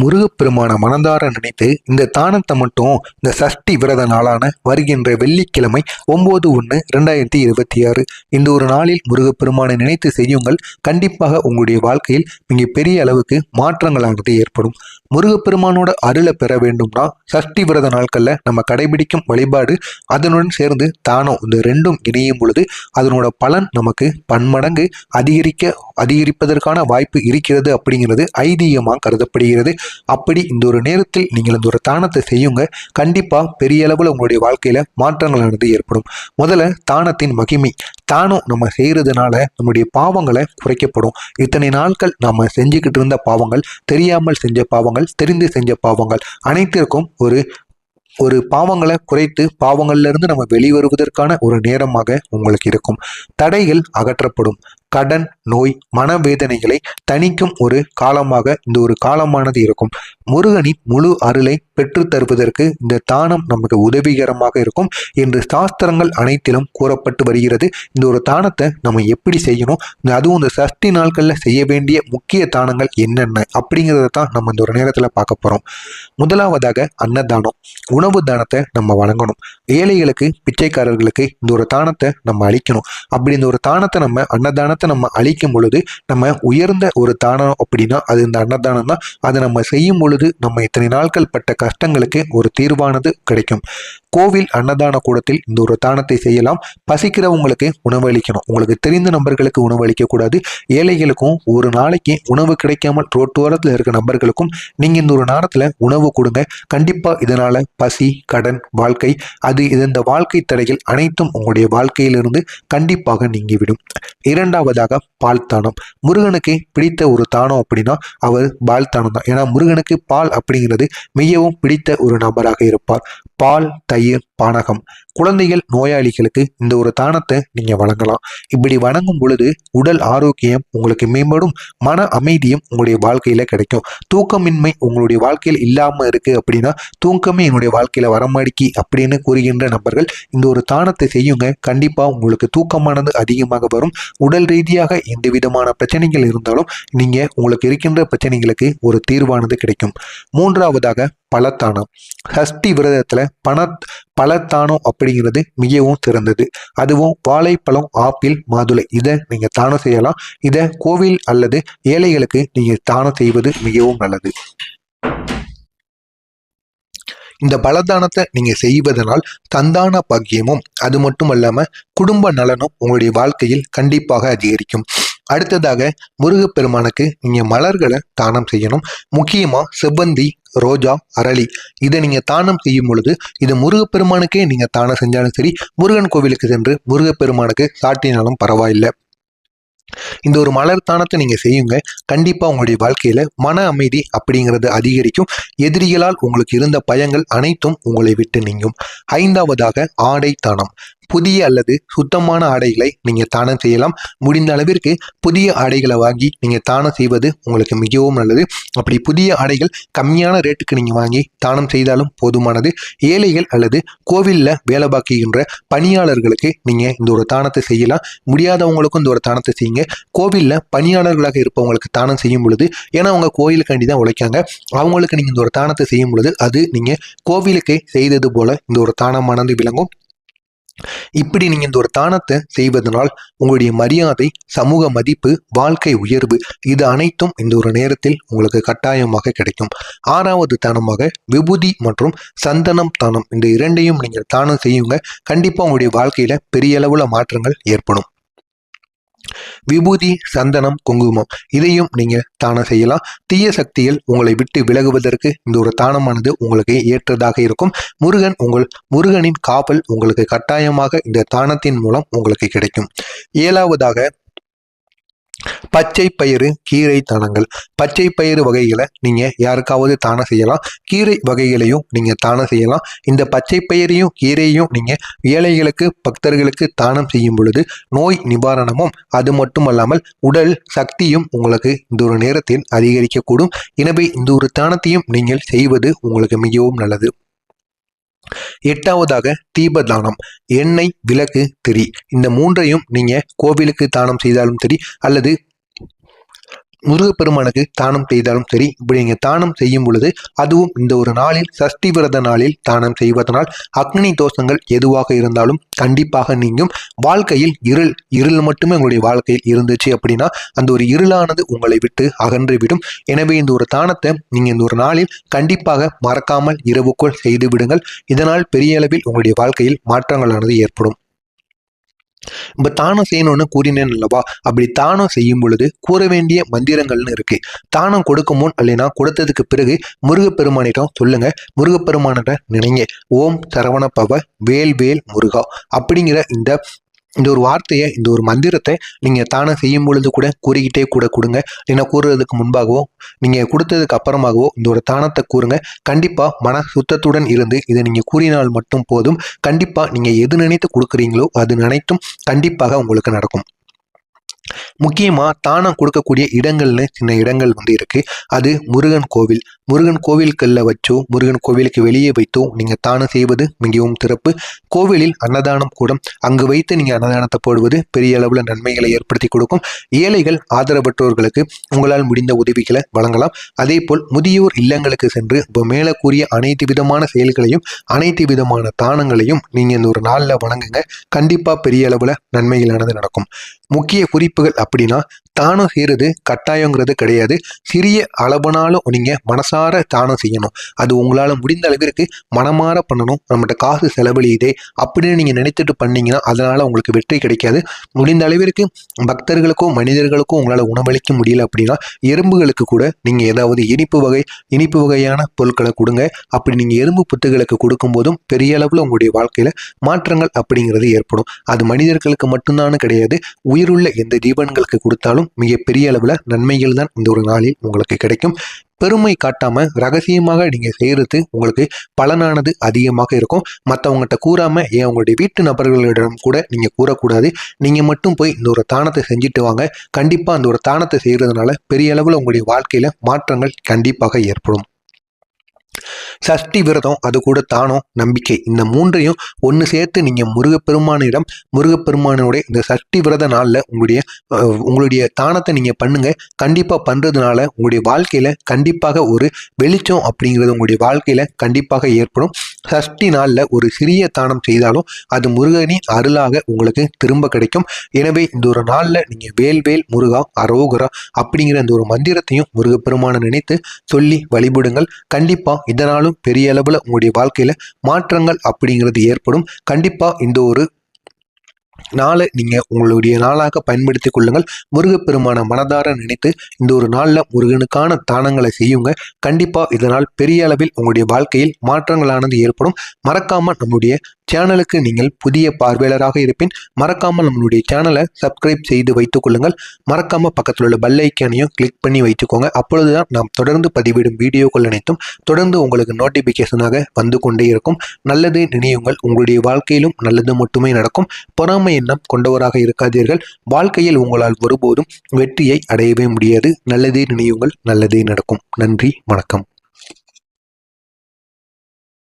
முருகப்பெருமான மனதார நினைத்து இந்த தானத்தை மட்டும் இந்த சஷ்டி விரத நாளான வருகின்ற வெள்ளிக்கிழமை ஒன்பது ஒன்று ரெண்டாயிரத்தி இருபத்தி ஆறு. இந்த ஒரு நாளில் முருகப்பெருமானை நினைத்து செய்யுங்கள். கண்டிப்பாக உங்களுடைய வாழ்க்கையில் மிக பெரிய அளவுக்கு மாற்றங்களானது ஏற்படும். முருகப்பெருமானோட அருளை பெற வேண்டும்னா சஷ்டி விரத நாட்களில் நம்ம கடைபிடிக்கும் வழிபாடு அதனுடன் சேர்ந்து தானம் இந்த ரெண்டும் இணையும் பொழுது அதனோட பலன் நமக்கு பன்மடங்கு அதிகரிக்க அதிகரிப்பதற்கான வாய்ப்பு இருக்கிறது அப்படிங்கிறது ஐதீகமாக கருதப்படுகிறது. அப்படி இந்த ஒரு நேரத்தில் நீங்கள் இந்த ஒரு தானத்தை செய்யுங்க. கண்டிப்பாக பெரிய அளவில் உங்களுடைய வாழ்க்கையில் மாற்றங்களானது ஏற்படும். முதல்ல தானத்தின் மகிமை. தானம் நம்ம செய்கிறதுனால நம்முடைய பாவங்களை குறைக்கப்படும். இத்தனை நாட்கள் நம்ம செஞ்சுக்கிட்டு இருந்த பாவங்கள் தெரியாமல் செஞ்ச பாவங்கள் தெரிந்து செஞ்ச பாவங்கள் அனைத்திற்கும் ஒரு ஒரு பாவங்களை குறைத்து பாவங்களிலிருந்து நம்ம வெளிவருவதற்கான ஒரு நேரமாக உங்களுக்கு இருக்கும். தடைகள் அகற்றப்படும். கடன் நோய் மனவேதனைகளை தணிக்கும் ஒரு காலமாக இந்த ஒரு காலமானது இருக்கும். முருகனின் முழு அருளை பெற்று தருவதற்கு இந்த தானம் நமக்கு உதவிகரமாக இருக்கும் என்று சாஸ்திரங்கள் அனைத்திலும் கூறப்பட்டு வருகிறது. இந்த ஒரு தானத்தை நம்ம எப்படி செய்யணும்? அதுவும் இந்த சஷ்டி நாட்களில் செய்ய வேண்டிய முக்கிய தானங்கள் என்னென்ன அப்படிங்கிறத தான் நம்ம இந்த ஒரு நேரத்தில் பார்க்க போகிறோம் முதலாவதாக அன்னதானம். உணவு தானத்தை நம்ம வழங்கணும். ஏழைகளுக்கு பிச்சைக்காரர்களுக்கு இந்த ஒரு தானத்தை நம்ம அளிக்கணும். அப்படி இந்த ஒரு தானத்தை நம்ம அன்னதானத்தை நம்ம அழிக்கும் பொழுது நம்ம உயர்ந்த ஒரு தானம் அப்படின்னா அது இந்த அன்னதானம் தான். அதை நம்ம செய்யும் பொழுது நம்ம இத்தனை நாட்கள் பட்ட கஷ்டங்களுக்கு ஒரு தீர்வானது கிடைக்கும். கோவில் அன்னதான கூடத்தில் இந்த ஒரு தானத்தை செய்யலாம். பசிக்கிறவங்களுக்கு உணவு அளிக்கணும். உங்களுக்கு தெரிந்த நபர்களுக்கு உணவு அளிக்கக்கூடாது ஏழைகளுக்கும் ஒரு நாளைக்கு உணவு கிடைக்காமல் ரோட்டோரத்தில் இருக்க நபர்களுக்கும் நீங்கள் இந்த ஒரு நேரத்தில் உணவு கொடுங்க. கண்டிப்பாக இதனால் பசி கடன் வாழ்க்கை அது இது இந்த வாழ்க்கை தடைகள் அனைத்தும் உங்களுடைய வாழ்க்கையிலிருந்து கண்டிப்பாக நீங்கிவிடும். மூணாவதாக பால் தானம். முருகனுக்கு பிடித்த ஒரு தானம் அப்படின்னா அவர் பால் தானம் தான். ஏன்னா முருகனுக்கு பால் அப்படிங்கிறது மிகவும் பிடித்த ஒரு நபராக இருப்பார். பால் தயிர் பானகம். குழந்தைகள் நோயாளிகளுக்கு இந்த ஒரு தானத்தை நீங்க வழங்கலாம். இப்படி வணங்கும் பொழுது உடல் ஆரோக்கியம் உங்களுக்கு மேம்படும் மன அமைதியும் உங்களுடைய வாழ்க்கையில கிடைக்கும். தூக்கமின்மை உங்களுடைய வாழ்க்கையில் இல்லாம இருக்கு அப்படின்னா தூக்கமே என்னுடைய வாழ்க்கையில வரமாடிக்கி அப்படின்னு கூறுகின்ற நபர்கள் இந்த ஒரு தானத்தை செய்யுங்க. கண்டிப்பா உங்களுக்கு தூக்கமானது அதிகமாக வரும். உடல் ரீதியாக எந்த விதமான பிரச்சனைகள் இருந்தாலும் நீங்க உங்களுக்கு இருக்கின்ற பிரச்சனைகளுக்கு ஒரு தீர்வானது கிடைக்கும். மூன்றாவதாக பலத்தானம். சஷ்டி விரதத்துல பண பலத்தானம் அப்படிங்கிறது மிகவும் சிறந்தது. அதுவும் வாழைப்பழம் ஆப்பிள் மாதுளை இதை நீங்க தானம் செய்யலாம். இதை கோவில் அல்லது ஏழைகளுக்கு நீங்க தானம் செய்வது மிகவும் நல்லது. இந்த பலதானத்தை நீங்க செய்வதனால் சந்தான பாக்கியமும் அது மட்டும் இல்லாம குடும்ப நலனும் உங்களுடைய வாழ்க்கையில் கண்டிப்பாக அதிகரிக்கும். அடுத்ததாக முருகப்பெருமானுக்கு நீங்க மலர்களை தானம் செய்யணும். முக்கியமா செவ்வந்தி ரோஜா அரளி இதை நீங்க தானம் செய்யும் பொழுது இது முருகப்பெருமானுக்கே நீங்க தானம் செஞ்சாலும் சரி முருகன் கோவிலுக்கு சென்று முருகப்பெருமானுக்கு சாட்டினாலும் பரவாயில்லை. இந்த ஒரு மலர் தானத்தை நீங்க செய்யுங்க. கண்டிப்பா உங்களுடைய வாழ்க்கையில மன அமைதி அப்படிங்கிறது அதிகரிக்கும். எதிரிகளால் உங்களுக்கு இருந்த பயங்கள் அனைத்தும் உங்களை விட்டு நீங்கும். ஐந்தாவதாக ஆடை தானம் புதிய அல்லது சுத்தமான ஆடைகளை நீங்க தானம் செய்யலாம். முடிந்த அளவிற்கு புதிய ஆடைகளை வாங்கி நீங்க தானம் செய்வது உங்களுக்கு மிகவும் நல்லது. அப்படி புதிய ஆடைகள் கம்மியான ரேட்டுக்கு நீங்க வாங்கி தானம் செய்தாலும் போதுமானது. ஏழைகள் அல்லது கோவிலில் வேலை பார்க்கின்ற பணியாளர்களுக்கு நீங்க இந்த ஒரு தானத்தை செய்யலாம். முடியாதவங்களுக்கும் இந்த ஒரு தானத்தை செய்யுங்க. கோவிலில் பணியாளர்களாக இருப்பவங்களுக்கு தானம் செய்யும் பொழுது ஏன்னா அவங்க கோயிலுக்காண்டி தான் உழைக்காங்க. அவங்களுக்கு நீங்க இந்த ஒரு தானத்தை செய்யும் பொழுது அது நீங்க கோவிலுக்கு செய்தது போல இந்த ஒரு தானமானது விளங்கும். இப்படி நீங்கள் இந்த ஒரு தானத்தை செய்வதனால் உங்களுடைய மரியாதை சமூக மதிப்பு வாழ்க்கை உயர்வு இது அனைத்தும் இந்த ஒரு நேரத்தில் உங்களுக்கு கட்டாயமாக கிடைக்கும். ஆறாவது தானமாக விபூதி மற்றும் சந்தனம் தானம் இந்த இரண்டையும் நீங்கள் தானம் செய்யுங்க. கண்டிப்பாக உங்களுடைய வாழ்க்கையில் பெரிய அளவில் மாற்றங்கள் ஏற்படும். விபூதி சந்தனம் குங்குமம் இதையும் நீங்க தானம் செய்யலாம். தீய சக்தியில் உங்களை விட்டு விலகுவதற்கு இந்த ஒரு தானமானது உங்களுக்கு ஏற்றதாக இருக்கும். முருகன் உங்கள் முருகனின் காவல் உங்களுக்கு கட்டாயமாக இந்த தானத்தின் மூலம் உங்களுக்கு கிடைக்கும். ஏழாவதாக பச்சை பயிறு கீரை தானங்கள். பச்சை பயிறு வகைகளை நீங்கள் யாருக்காவது தானம் செய்யலாம். கீரை வகைகளையும் நீங்கள் தானம் செய்யலாம். இந்த பச்சை பயிரையும் கீரையும் நீங்கள் ஏழைகளுக்கு பக்தர்களுக்கு தானம் செய்யும் பொழுது நோய் நிவாரணமும் அது மட்டுமல்லாமல் உடல் சக்தியும் உங்களுக்கு இந்த ஒரு நேரத்தில் அதிகரிக்கக்கூடும். எனவே இந்த ஒரு தானத்தையும் நீங்கள் செய்வது உங்களுக்கு மிகவும் நல்லது. எட்டாவதாக தீபதானம் எண்ணெய் விளக்கு திரி. இந்த மூன்றையும் நீங்கள் கோவிலுக்கு தானம் செய்தாலும் சரி அல்லது முருகப்பெருமானுக்கு தானம் செய்தாலும் சரி இப்படி நீங்கள் தானம் செய்யும் பொழுது அதுவும் இந்த ஒரு நாளில் சஷ்டி விரத நாளில் தானம் செய்வதனால் அக்னி தோஷங்கள் எதுவாக இருந்தாலும் கண்டிப்பாக நீங்கும். வாழ்க்கையில் இருள் இருள் மட்டுமே உங்களுடைய வாழ்க்கையில் இருந்துச்சு அப்படின்னா அந்த ஒரு இருளானது உங்களை விட்டு அகன்று விடும் எனவே இந்த ஒரு தானத்தை நீங்கள் இந்த ஒரு நாளில் கண்டிப்பாக மறக்காமல் இரவுக்குள் செய்து விடுங்கள். இதனால் பெரிய அளவில் உங்களுடைய வாழ்க்கையில் மாற்றங்களானது ஏற்படும். இப்போ தானம் செய்யணும்னு கூறினேன் அல்லவா? அப்படி தானம் செய்யும் பொழுது கூற வேண்டிய மந்திரங்கள்னு இருக்கு. தானம் கொடுக்கும் முன் இல்லைன்னா கொடுத்ததுக்கு பிறகு முருகப்பெருமானிடம் சொல்லுங்க. முருகப்பெருமானிட்ட நினைங்க. ஓம் சரவண பவ வேல் வேல் முருகா அப்படிங்கிற இந்த இந்த ஒரு வார்த்தையை இந்த ஒரு மந்திரத்தை நீங்கள் தானம் செய்யும் பொழுது கூட கூறிக்கிட்டே கூட கொடுங்க. இல்லைன்னா கூறுறதுக்கு முன்பாகவோ நீங்கள் கொடுத்ததுக்கு அப்புறமாகவோ இந்த ஒரு தானத்தை கூறுங்க. கண்டிப்பாக மன சுத்தத்துடன் இருந்து இதை நீங்கள் கூறினால் மட்டும் போதும். கண்டிப்பாக நீங்கள் எது நினைத்து கொடுக்குறீங்களோ அது நினைத்தும் கண்டிப்பாக உங்களுக்கு நடக்கும். முக்கியமாக தானம் கொடுக்கக்கூடிய இடங்கள்னு சின்ன இடங்கள் வந்து இருக்கு. அது முருகன் கோவில். முருகன் கோவில்களில் வச்சோ முருகன் கோவிலுக்கு வெளியே வைத்தோ நீங்கள் தானம் செய்வது மிகவும் சிறப்பு. கோவிலில் அன்னதானம் கூடம் அங்கு வைத்து நீங்கள் அன்னதானத்தை போடுவது பெரிய அளவில் நன்மைகளை ஏற்படுத்தி கொடுக்கும். ஏழைகள் ஆதரவற்றோர்களுக்கு உங்களால் முடிந்த உதவிகளை வழங்கலாம். அதே போல் முதியோர் இல்லங்களுக்கு சென்று இப்போ மேலே கூறிய அனைத்து விதமான செயல்களையும் அனைத்து விதமான தானங்களையும் நீங்கள் இந்த ஒரு நாளில் வணங்குங்க. கண்டிப்பாக பெரிய அளவில் நன்மைகளானது நடக்கும். முக்கிய குறிப்புகள் அப்படின்னா தானம் செய்கிறது கட்டாயங்கிறது கிடையாது. சிறிய அளவுனாலும் நீங்கள் மனசார தானம் செய்யணும். அது உங்களால் முடிந்த அளவிற்கு மனமாற பண்ணணும். நம்மகிட்ட காசு செலவழியுதே அப்படின்னு நீங்கள் நினைத்துட்டு பண்ணீங்கன்னா அதனால் உங்களுக்கு வெற்றி கிடைக்காது. முடிந்த அளவிற்கு பக்தர்களுக்கோ மனிதர்களுக்கோ உங்களால் உணவளிக்க முடியல அப்படின்னா எறும்புகளுக்கு கூட நீங்கள் ஏதாவது இனிப்பு வகை இனிப்பு வகையான பொருட்களை கொடுங்க. அப்படி நீங்கள் எறும்பு புத்துகளுக்கு கொடுக்கும்போதும் பெரிய அளவில் உங்களுடைய வாழ்க்கையில் மாற்றங்கள் அப்படிங்கிறது ஏற்படும். அது மனிதர்களுக்கு மட்டும்தான் கிடையாது. உயிருள்ள எந்த ஜீவன்களுக்கு கொடுத்தாலும் மிகப்பெரிய அளவில் நன்மைகள் தான் இந்த ஒரு நாளில் உங்களுக்கு கிடைக்கும். பெருமை காட்டாமல் ரகசியமாக நீங்கள் செய்கிறது உங்களுக்கு பலனானது அதிகமாக இருக்கும். மற்றவங்ககிட்ட கூறாமல் ஏன் உங்களுடைய வீட்டு நபர்களிடம் கூட நீங்கள் கூறக்கூடாது. நீங்கள் மட்டும் போய் இந்த ஒரு தானத்தை செஞ்சுட்டு வாங்க. கண்டிப்பாக அந்த ஒரு தானத்தை செய்கிறதுனால பெரிய அளவில் உங்களுடைய வாழ்க்கையில் மாற்றங்கள் கண்டிப்பாக ஏற்படும். சஷ்டி விரதம் அது கூட தானம் நம்பிக்கை. இந்த மூன்றையும் ஒன்று சேர்த்து நீங்கள் முருகப்பெருமானிடம் முருகப்பெருமானோட இந்த சஷ்டி விரத நாளில் உங்களுடைய உங்களுடைய தானத்தை நீங்கள் பண்ணுங்கள் கண்டிப்பாக பண்ணுறதுனால உங்களுடைய வாழ்க்கையில் கண்டிப்பாக ஒரு வெளிச்சம் அப்படிங்கிறது உங்களுடைய வாழ்க்கையில் கண்டிப்பாக ஏற்படும். சஷ்டி நாளில் ஒரு சிறிய தானம் செய்தாலும் அது முருகனின் அருளாக உங்களுக்கு திரும்ப கிடைக்கும். எனவே இந்த ஒரு நாளில் நீங்கள் வேல் வேல் முருகா அரோகரா அப்படிங்கிற இந்த ஒரு மந்திரத்தையும் முருகப்பெருமானை நினைத்து சொல்லி வழிபடுங்கள். கண்டிப்பாக இதனாலும் பெரிய அளவில் உங்களுடைய வாழ்க்கையில் மாற்றங்கள் அப்படிங்கிறது ஏற்படும். கண்டிப்பாக இந்த ஒரு நாளை நீங்கள் உங்களுடைய நாளாக பயன்படுத்தி கொள்ளுங்கள். முருகப்பெருமான மனதார நினைத்து இந்த ஒரு நாளில் முருகனுக்கான தானங்களை செய்யுங்க. கண்டிப்பாக இதனால் பெரிய அளவில் உங்களுடைய வாழ்க்கையில் மாற்றங்களானது ஏற்படும். மறக்காமல் நம்முடைய சேனலுக்கு நீங்கள் புதிய பார்வையாளராக இருப்பின் மறக்காமல் நம்மளுடைய சேனலை சப்ஸ்கிரைப் செய்து வைத்துக் கொள்ளுங்கள். மறக்காமல் பக்கத்தில் உள்ள பெல் ஐக்கானையும் கிளிக் பண்ணி வைத்துக்கோங்க. அப்பொழுதுதான் நாம் தொடர்ந்து பதிவிடும் வீடியோக்கள் அனைத்தும் தொடர்ந்து உங்களுக்கு நோட்டிஃபிகேஷனாக வந்து கொண்டே இருக்கும். நல்லது நினையுங்கள். உங்களுடைய வாழ்க்கையிலும் நல்லது மட்டுமே நடக்கும். பொறாமை எண்ணம் கொண்டவராக இருக்காதீர்கள். வாழ்க்கையில் உங்களால் ஒருபோதும் வெற்றியை அடையவே முடியாது. நல்லதே நினையுங்கள். நல்லதே நடக்கும். நன்றி. வணக்கம்.